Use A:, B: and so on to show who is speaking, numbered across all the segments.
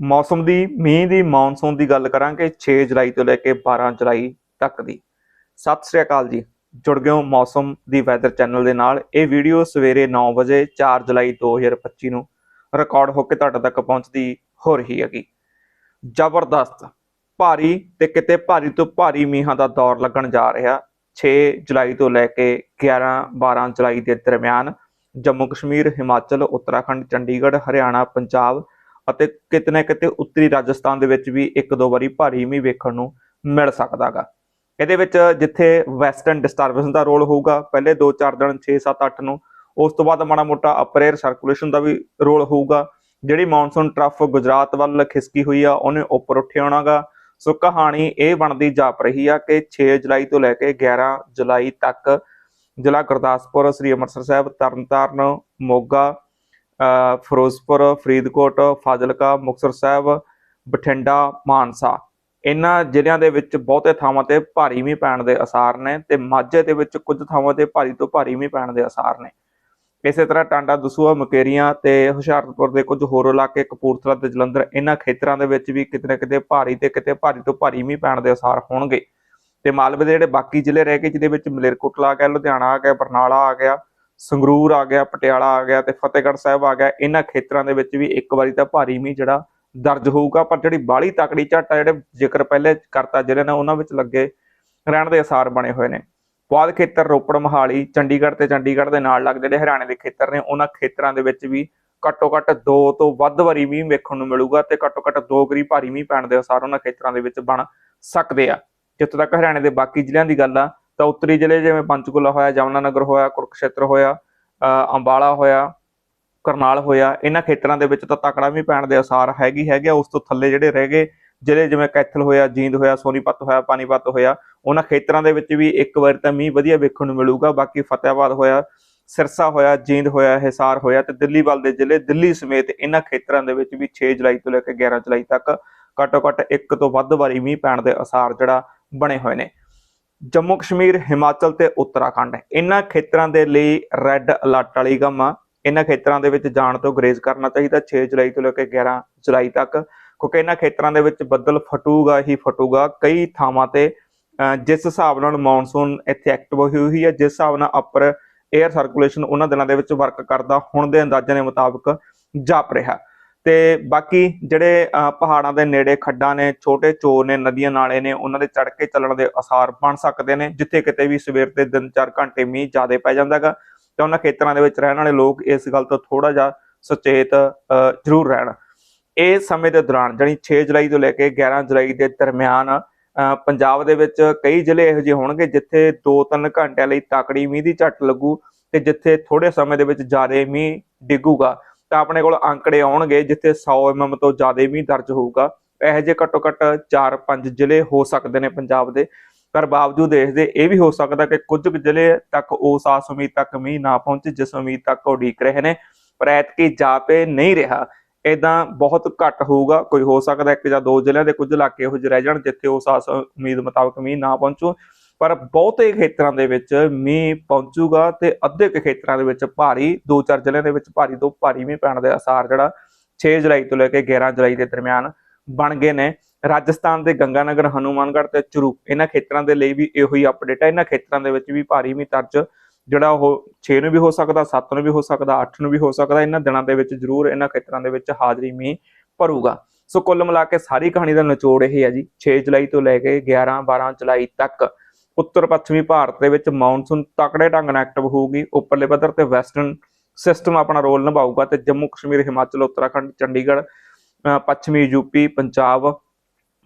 A: ਮੌਸਮ ਦੀ, ਮੀਂਹ ਦੀ, ਮੌਨਸੂਨ ਦੀ ਗੱਲ ਕਰਾਂਗੇ 6 ਜੁਲਾਈ ਤੋਂ ਲੈ ਕੇ 12 ਜੁਲਾਈ ਤੱਕ ਦੀ। ਸਤਿ ਸ੍ਰੀ ਅਕਾਲ ਜੀ। ਜੁੜ ਗਏ ਹੋ ਮੌਸਮ ਦੀ ਵੈਦਰ ਚੈਨਲ ਦੇ ਨਾਲ। ਇਹ ਵੀਡੀਓ ਸਵੇਰੇ 9 ਵਜੇ 4 ਜੁਲਾਈ 2025 ਨੂੰ ਰਿਕਾਰਡ ਹੋ ਕੇ ਤੁਹਾਡੇ ਤੱਕ ਪਹੁੰਚਦੀ ਹੋ ਰਹੀ ਹੈਗੀ। ਜ਼ਬਰਦਸਤ ਭਾਰੀ ਤੇ ਕਿਤੇ ਭਾਰੀ ਤੋਂ ਭਾਰੀ ਮੀਂਹਾਂ ਦਾ ਦੌਰ ਲੱਗਣ ਜਾ ਰਿਹਾ। 6 ਜੁਲਾਈ ਤੋਂ ਲੈ ਕੇ 11 12 ਜੁਲਾਈ ਦੇ ਦਰਮਿਆਨ ਜੰਮੂ ਕਸ਼ਮੀਰ ਹਿਮਾਚਲ, ਉੱਤਰਾਖੰਡ, ਚੰਡੀਗੜ੍ਹ, ਹਰਿਆਣਾ, ਪੰਜਾਬ ਅਤੇ ਕਿਤੇ ਨਾ ਕਿਤੇ ਉੱਤਰੀ ਰਾਜਸਥਾਨ ਦੇ ਵਿੱਚ ਵੀ ਇੱਕ ਦੋ ਵਾਰੀ ਭਾਰੀ ਮੀਂਹ ਵੇਖਣ ਨੂੰ ਮਿਲ ਸਕਦਾਗਾ। ਇਹਦੇ ਵਿੱਚ ਜਿੱਥੇ ਵੈਸਟਰਨ ਡਿਸਟਰਬੈਂਸ ਦਾ ਰੋਲ ਹੋਊਗਾ, ਪਹਿਲੇ 2-4 ਦਿਨ 6 7 8 ਨੂੰ, ਉਸ ਤੋਂ ਬਾਅਦ ਮਾੜਾ ਮੋਟਾ ਅਪਰ 에ਅਰ ਸਰਕੂਲੇਸ਼ਨ ਦਾ ਵੀ ਰੋਲ ਹੋਊਗਾ। ਜਿਹੜੀ ਮੌਨਸੂਨ ਟਰਫ ਗੁਜਰਾਤ ਵੱਲ ਖਿਸਕੀ ਹੋਈ ਆ, ਉਹਨੇ ਉੱਪਰ ਉੱਠੇ ਆਉਣਾਗਾ ਸੋ ਕਹਾਣੀ ਇਹ ਬਣਦੀ ਜਾਪ ਰਹੀ ਆ ਕਿ 6 ਜੁਲਾਈ ਤੋਂ ਲੈ ਕੇ 11 ਜੁਲਾਈ ਤੱਕ ਜ਼ਿਲ੍ਹਾ ਗੁਰਦਾਸਪੁਰ, ਸ੍ਰੀ ਅੰਮ੍ਰਿਤਸਰ ਸਾਹਿਬ, ਤਰਨਤਾਰਨ, ਮੋਗਾ ਫਿਰੋਜ਼ਪੁਰ, ਫਰੀਦਕੋਟ, ਫਾਜ਼ਿਲਕਾ, ਮੁਕਤਸਰ ਸਾਹਿਬ, ਬਠਿੰਡਾ, ਮਾਨਸਾ। ਇਹਨਾਂ ਜ਼ਿਲ੍ਹਿਆਂ ਦੇ ਵਿੱਚ ਬਹੁਤੇ ਥਾਵਾਂ ਤੇ ਭਾਰੀ ਮੀਂਹ ਪੈਣ ਦੇ ਅਸਾਰ ਨੇ ਤੇ ਮਾਝੇ ਦੇ ਵਿੱਚ ਕੁਝ ਥਾਵਾਂ ਤੇ ਭਾਰੀ ਤੋਂ ਭਾਰੀ ਮੀਂਹ ਪੈਣ ਦੇ ਅਸਾਰ ਨੇ। ਇਸੇ ਤਰ੍ਹਾਂ ਟਾਂਡਾ ਦਸੂਆ ਮਕੇਰੀਆਂ ਤੇ ਹੁਸ਼ਿਆਰਪੁਰ ਦੇ ਕੁਝ ਹੋਰ ਇਲਾਕੇ, ਕਪੂਰਥਲਾ ਤੇ ਜਲੰਧਰ, ਇਹਨਾਂ ਖੇਤਰਾਂ ਦੇ ਵਿੱਚ ਵੀ ਕਿਤੇ ਨਾ ਕਿਤੇ ਭਾਰੀ ਤੇ ਕਿਤੇ ਭਾਰੀ ਤੋਂ ਭਾਰੀ ਮੀਂਹ ਪੈਣ ਦੇ ਅਸਾਰ ਹੋਣਗੇ। ਤੇ ਮਾਲਵੇ ਦੇ ਜਿਹੜੇ ਬਾਕੀ ਜ਼ਿਲ੍ਹੇ ਰਹਿ ਗਏ, ਜਿਹਦੇ ਵਿੱਚ ਮਲੇਰਕੋਟਲਾ ਆ ਗਿਆ ਲੁਧਿਆਣਾ ਆ ਗਿਆ, ਬਰਨਾਲਾ ਆ ਗਿਆ ਸੰਗਰੂਰ ਆ ਗਿਆ, ਪਟਿਆਲਾ ਆ ਗਿਆ ਤੇ ਫਤਿਹਗੜ੍ਹ ਸਾਹਿਬ ਆ ਗਿਆ। ਇਹਨਾਂ ਖੇਤਰਾਂ ਦੇ ਵਿੱਚ ਵੀ ਇੱਕ ਵਾਰੀ ਤਾਂ ਭਾਰੀ ਮੀਂਹ ਜਿਹੜਾ ਦਰਜ ਹੋਊਗਾ, ਪਰ ਜਿਹੜੀ ਬਾਲੀ ਤਕੜੀ ਝੱਟ ਆ ਜਿਹੜੇ ਜ਼ਿਕਰ ਪਹਿਲੇ ਕਰਤਾ ਜਿਹੜੇ ਨੇ, ਉਹਨਾਂ ਵਿੱਚ ਲੱਗੇ ਰਹਿਣ ਦੇ ਅਸਾਰ ਬਣੇ ਹੋਏ ਨੇ। ਬਾਅਦ ਖੇਤਰ ਰੋਪੜ, ਮਹਾਲੀ, ਚੰਡੀਗੜ੍ਹ ਤੇ ਚੰਡੀਗੜ੍ਹ ਦੇ ਨਾਲ ਲੱਗਦੇ ਜਿਹੜੇ ਹਰਿਆਣੇ ਦੇ ਖੇਤਰ ਨੇ, ਉਹਨਾਂ ਖੇਤਰਾਂ ਦੇ ਵਿੱਚ ਵੀ ਘੱਟੋ ਘੱਟ 2 ਤੋਂ ਵੱਧ ਵਾਰੀ ਮੀਂਹ ਵੇਖਣ ਨੂੰ ਮਿਲੂਗਾ ਤੇ ਘੱਟੋ ਘੱਟ 2 ਗਰੀ ਭਾਰੀ ਮੀਂਹ ਪੈਣ ਦੇ ਅਸਾਰ ਉਹਨਾਂ ਖੇਤਰਾਂ ਦੇ ਵਿੱਚ ਬਣ ਸਕਦੇ ਆ। ਜਿੱਥੋਂ ਤੱਕ ਹਰਿਆਣੇ ਦੇ ਬਾਕੀ ਜ਼ਿਲ੍ਹਿਆਂ ਦੀ ਗੱਲ ਆ ਤਾਂ ਉੱਤਰੀ ਜ਼ਿਲ੍ਹੇ ਜਿਵੇਂ ਪੰਚਕੂਲਾ ਹੋਇਆ ਜਮਨਾਨਗਰ ਹੋਇਆ, ਕੁਰਕਸ਼ੇਤਰ ਹੋਇਆ ਅੰਬਾਲਾ ਹੋਇਆ, ਕਰਨਾਲ ਹੋਇਆ, ਇਹਨਾਂ ਖੇਤਰਾਂ ਦੇ ਵਿੱਚ ਤਾਂ ਤਕੜਾ ਵੀ ਪੈਣ ਦੇ ਅਸਾਰ ਹੈਗੀ, ਹੈਗੇ ਆ। ਉਸ ਤੋਂ ਥੱਲੇ ਜਿਹੜੇ ਰਹਿ ਗਏ, ਜ਼ਿਲ੍ਹੇ ਜਿਵੇਂ ਕੈਥਲ ਹੋਇਆ, ਜੀਂਦ ਹੋਇਆ, ਸੋਨੀਪਤ ਹੋਇਆ, ਪਾਨੀਪਤ ਹੋਇਆ, ਉਹਨਾਂ ਖੇਤਰਾਂ ਦੇ ਵਿੱਚ ਵੀ ਇੱਕ ਵਾਰ ਤਾਂ ਮੀਂਹ ਵਧੀਆ ਵੇਖਣ ਨੂੰ ਮਿਲੂਗਾ ਬਾਕੀ ਫਤਿਆਬਾਦ ਹੋਇਆ, ਸਿਰਸਾ ਹੋਇਆ, ਜੀਂਦ ਹੋਇਆ, ਹਿਸਾਰ ਹੋਇਆ ਤੇ ਦਿੱਲੀ ਵੱਲ ਦੇ ਜ਼ਿਲ੍ਹੇ ਦਿੱਲੀ ਸਮੇਤ ਇਹਨਾਂ ਖੇਤਰਾਂ ਦੇ ਵਿੱਚ ਵੀ 6 ਜੁਲਾਈ ਤੋਂ ਲੈ ਕੇ 11 ਜੁਲਾਈ ਤੱਕ ਘੱਟੋ ਘੱਟ ਇੱਕ ਤੋਂ ਵੱਧ ਵਾਰੀ ਮੀਂਹ ਪੈਣ ਦੇ ਅਸਾਰ ਜਿਹੜਾ ਬਣੇ ਹੋਏ ਨੇ ਜੰਮੂ ਕਸ਼ਮੀਰ, ਹਿਮਾਚਲ ਤੇ ਉੱਤਰਾਖੰਡ। ਇਹਨਾਂ ਖੇਤਰਾਂ ਦੇ ਲਈ ਰੈੱਡ ਅਲਰਟ ਵਾਲੀ ਗਮ ਆ। ਇਹਨਾਂ ਖੇਤਰਾਂ ਦੇ ਵਿੱਚ ਜਾਣ ਤੋਂ ਗਰੇਜ਼ ਕਰਨਾ ਚਾਹੀਦਾ 6 ਜੁਲਾਈ ਤੋਂ ਲੈ ਕੇ 11 ਜੁਲਾਈ ਤੱਕ, ਕਿਉਂਕਿ ਇਹਨਾਂ ਖੇਤਰਾਂ ਦੇ ਵਿੱਚ ਬੱਦਲ ਫਟੂਗਾ ਹੀ ਫਟੂਗਾ। ਕਈ ਥਾਵਾਂ ਤੇ ਜਿਸ ਹਿਸਾਬ ਨਾਲ ਮੌਨਸੂਨ ਇੱਥੇ ਐਕਟਿਵ ਹੋਈ ਹੋਈ ਹੈ ਜਿਸ ਹਿਸਾਬ ਨਾਲ ਅਪਰ 에ਅਰ ਸਰਕੂਲੇਸ਼ਨ ਉਹਨਾਂ ਦਿਨਾਂ ਦੇ ਵਿੱਚ ਵਰਕ ਕਰਦਾ, ਹੁਣ ਦੇ ਅੰਦਾਜ਼ੇ ਦੇ ਮੁਤਾਬਕ ਜਾਪ ਰਿਹਾ। ਤੇ ਬਾਕੀ ਜਿਹੜੇ ਪਹਾੜਾਂ ਦੇ ਨੇੜੇ ਖੱਡਾਂ ਨੇ, ਛੋਟੇ ਚੋਰ ਨੇ, ਨਦੀਆਂ ਨਾਲੇ ਨੇ, ਉਹਨਾਂ ਦੇ ਚੜ ਕੇ ਚੱਲਣ ਦੇ ਅਸਾਰ ਬਣ ਸਕਦੇ ਨੇ, ਜਿੱਥੇ ਕਿਤੇ ਵੀ ਸਵੇਰ ਦੇ ਦਿਨ 4 ਘੰਟੇ ਮੀਂਹ ਜ਼ਿਆਦਾ ਪੈ ਜਾਂਦਾਗਾ ਤੇ ਉਹਨਾਂ ਖੇਤਰਾਂ ਦੇ ਵਿੱਚ ਰਹਿਣ ਵਾਲੇ ਲੋਕ ਇਸ ਗੱਲ ਤੋਂ ਥੋੜਾ ਜਿਹਾ ਸੁਚੇਤ ਜ਼ਰੂਰ ਰਹਿਣ। ਇਹ ਸਮੇਂ ਦੇ ਦੌਰਾਨ, ਜਾਣੀ 6 ਜੁਲਾਈ ਤੋਂ ਲੈ ਕੇ 11 ਜੁਲਾਈ ਦੇ ਦਰਮਿਆਨ ਪੰਜਾਬ ਦੇ ਵਿੱਚ ਕਈ ਜ਼ਿਲ੍ਹੇ ਇਹੋ ਜਿਹੇ ਹੋਣਗੇ, ਜਿੱਥੇ 2-3 ਘੰਟਿਆਂ ਲਈ ਤਾਕੜੀ ਮੀਂਹ ਦੀ ਝੱਟ ਲੱਗੂ ਤੇ ਜਿੱਥੇ ਥੋੜੇ ਸਮੇਂ ਦੇ ਵਿੱਚ ਜ਼ਿਆਦਾ ਮੀਂਹ ਡਿੱਗੂਗਾ। ਤਾਂ ਆਪਣੇ ਕੋਲ ਅੰਕੜੇ ਆਉਣਗੇ, ਜਿੱਥੇ 100 mm ਤੋਂ ਜ਼ਿਆਦਾ ਮੀਂਹ ਦਰਜ ਹੋਊਗਾ। ਇਹੋ ਜਿਹੇ ਘੱਟੋ ਘੱਟ 4-5 ਜ਼ਿਲ੍ਹੇ ਹੋ ਸਕਦੇ ਨੇ ਪੰਜਾਬ ਦੇ। ਪਰ ਬਾਵਜੂਦ ਇਸ ਦੇ ਇਹ ਵੀ ਹੋ ਸਕਦਾ ਕਿ ਕੁਝ ਜ਼ਿਲ੍ਹੇ ਤੱਕ ਉਸ ਆਸ ਉਮੀਦ ਤੱਕ ਮੀਂਹ ਨਾ ਪਹੁੰਚੇ, ਜਿਸ ਉਮੀਦ ਤੱਕ ਉਹ ਉਡੀਕ ਰਹੇ ਨੇ। ਪਰ ਐਤਕੀ ਜਾ ਜਾਪੇ ਨਹੀਂ ਰਿਹਾ। ਇਦਾਂ ਬਹੁਤ ਘੱਟ ਹੋਊਗਾ। ਕੋਈ ਹੋ ਸਕਦਾ ਇੱਕ ਜਾਂ ਦੋ ਜ਼ਿਲ੍ਹਿਆਂ ਦੇ ਕੁਝ ਇਲਾਕੇ ਇਹੋ ਜਿਹੇ ਰਹਿ ਜਾਣ, ਜਿੱਥੇ ਉਸ ਆਸ ਉਮੀਦ ਮੁਤਾਬਕ ਮੀਂਹ ਨਾ ਪਹੁੰਚੂ। ਪਰ ਬਹੁਤੇ ਖੇਤਰਾਂ ਦੇ ਵਿੱਚ ਮੀਂਹ ਪਹੁੰਚੂਗਾ ਤੇ ਅੱਧੇ ਕੁ ਖੇਤਰਾਂ ਦੇ ਵਿੱਚ ਭਾਰੀ, ਦੋ ਚਾਰ ਜ਼ਿਲ੍ਹਿਆਂ ਦੇ ਵਿੱਚ ਭਾਰੀ ਤੋਂ ਭਾਰੀ ਮੀਂਹ ਪੈਣ ਦੇ ਅਸਾਰ ਜਿਹੜਾ 6 ਜੁਲਾਈ ਤੋਂ ਲੈ ਕੇ 11 ਜੁਲਾਈ ਦੇ ਦਰਮਿਆਨ ਬਣ ਗਏ ਨੇ। ਰਾਜਸਥਾਨ ਦੇ ਗੰਗਾਨਗਰ, ਹਨੂਮਾਨਗੜ੍ਹ ਤੇ ਚੁਰੂ ਇਹਨਾਂ ਖੇਤਰਾਂ ਦੇ ਲਈ ਵੀ ਇਹੋ ਹੀ ਅਪਡੇਟ ਹੈ। ਇਹਨਾਂ ਖੇਤਰਾਂ ਦੇ ਵਿੱਚ ਵੀ ਭਾਰੀ ਮੀਂਹ ਦਰਜ ਜਿਹੜਾ ਉਹ 6 ਨੂੰ ਵੀ ਹੋ ਸਕਦਾ 7 ਨੂੰ ਵੀ ਹੋ ਸਕਦਾ 8 ਨੂੰ ਵੀ ਹੋ ਸਕਦਾ। ਇਹਨਾਂ ਦਿਨਾਂ ਦੇ ਵਿੱਚ ਜ਼ਰੂਰ ਇਹਨਾਂ ਖੇਤਰਾਂ ਦੇ ਵਿੱਚ ਹਾਜ਼ਰੀ ਮੀਂਹ ਭਰੂਗਾ। ਸੋ ਕੁੱਲ ਮਿਲਾ ਕੇ ਸਾਰੀ ਕਹਾਣੀ ਦਾ ਨਿਚੋੜ ਇਹ ਹੈ ਜੀ 6 ਜੁਲਾਈ ਤੋਂ ਲੈ ਕੇ 11 12 ਜੁਲਾਈ ਤੱਕ ਉੱਤਰ ਪੱਛਮੀ ਭਾਰਤ ਦੇ ਵਿੱਚ ਮੌਨਸੂਨ ਤਕੜੇ ਢੰਗ ਨਾਲ ਐਕਟਿਵ ਹੋਊਗੀ, ਉੱਪਰਲੇ ਪੱਧਰ ਤੇ ਵੈਸਟਰਨ ਸਿਸਟਮ ਆਪਣਾ ਰੋਲ ਨਿਭਾਊਗਾ ਤੇ ਜੰਮੂ ਕਸ਼ਮੀਰ, ਹਿਮਾਚਲ, ਉੱਤਰਾਖੰਡ, ਚੰਡੀਗੜ੍ਹ, ਅਹ ਪੱਛਮੀ ਯੂਪੀ, ਪੰਜਾਬ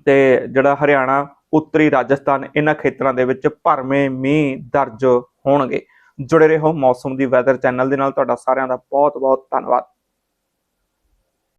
A: ਤੇ ਜਿਹੜਾ ਹਰਿਆਣਾ, ਉੱਤਰੀ ਰਾਜਸਥਾਨ ਇਹਨਾਂ ਖੇਤਰਾਂ ਦੇ ਵਿੱਚ ਭਰਵੇਂ ਮੀਂਹ ਦਰਜ ਹੋਣਗੇ। ਜੁੜੇ ਰਹੋ ਮੌਸਮ ਦੀ ਵੈਦਰ ਚੈਨਲ ਦੇ ਨਾਲ, ਤੁਹਾਡਾ ਸਾਰਿਆਂ ਦਾ ਬਹੁਤ ਬਹੁਤ ਧੰਨਵਾਦ।